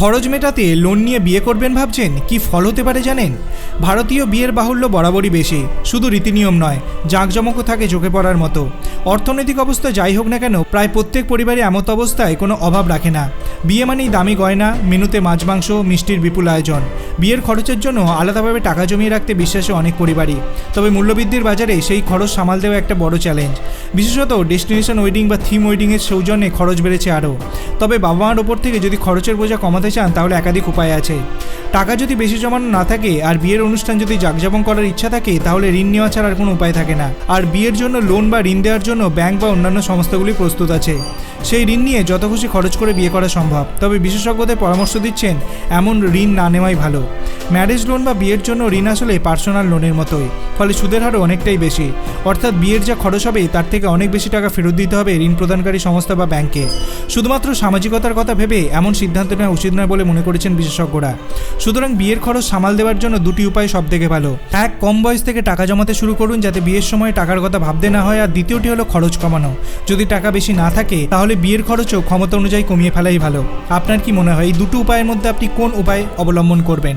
খরচ মেটাতে লোন নিয়ে বিয়ে করবেন ভাবছেন? কি ফল হতে পারে জানেন? ভারতীয় বিয়ের বাহুল্য বরাবরই বেশি। শুধু রীতিনিয়ম নয়, জাঁকজমকও থাকে চোখে পড়ার মতো। অর্থনৈতিক অবস্থা যাই হোক না কেন, প্রায় প্রত্যেক পরিবারে এমত অবস্থায় কোনো অভাব রাখে না। বিয়ে মানেই দামি গয়না, মেনুতে মাছ মাংস, মিষ্টির বিপুল আয়োজন। বিয়ের খরচের জন্য আলাদাভাবে টাকা জমিয়ে রাখতে বিশ্বাসে অনেক পরিবারই। তবে মূল্যবৃদ্ধির বাজারে সেই খরচ সামাল দেওয়া একটা বড় চ্যালেঞ্জ বিশেষত ডেস্টিনেশন ওয়েডিং বা থিম ওয়েডিংয়ের সৌজন্যে খরচ বেড়েছে আরও। তবে বাবা মার ওপর থেকে যদি খরচের বোঝা কমাতে চান, তাহলে একাধিক উপায় আছে। টাকা যদি বেশি জমানো না থাকে আর বিয়ের অনুষ্ঠান যদি জাকজাপন করার ইচ্ছা থাকে, তাহলে ঋণ নেওয়া ছাড়া আর কোনো উপায় থাকে না। আর বিয়ের জন্য লোন বা ঋণ দেওয়ার জন্য ব্যাংক বা অন্যান্য সংস্থাগুলি প্রস্তুত আছে। সেই ঋণ নিয়ে যত খুশি খরচ করে বিয়ে করা সম্ভব। তবে বিশেষজ্ঞদের পরামর্শ দিচ্ছেন, এমন ঋণ না নেওয়াই ভালো। ম্যারেজ লোন বা বিয়ের জন্য ঋণ আসলে পার্সোনাল লোনের মতোই, ফলে সুদের হারও অনেকটাই বেশি। অর্থাৎ বিয়ের যা খরচ হবে, তার থেকে অনেক বেশি টাকা ফেরত দিতে হবে ঋণ প্রদানকারী সংস্থা বা ব্যাংকে। শুধুমাত্র সামাজিকতার কথা ভেবে এমন সিদ্ধান্ত নেওয়া উচিত নয় বলে মনে করেছেন বিশেষজ্ঞরা। সুতরাং বিয়ের খরচ সামাল দেওয়ার জন্য দুটি উপায় সব থেকে ভালো। এক, কম বয়স থেকে টাকা জমাতে শুরু করুন যাতে বিয়ের সময় টাকার কথা ভাবতে না হয়। আর দ্বিতীয়টি হলো খরচ কমানো। যদি টাকা বেশি না থাকে, তাহলে বিয়ের খরচও ক্ষমতা অনুযায়ী কমিয়ে ফেলাই ভালো। আপনার কি মনে হয়, এই দুটো উপায়ের মধ্যে আপনি কোন উপায় অবলম্বন করবেন?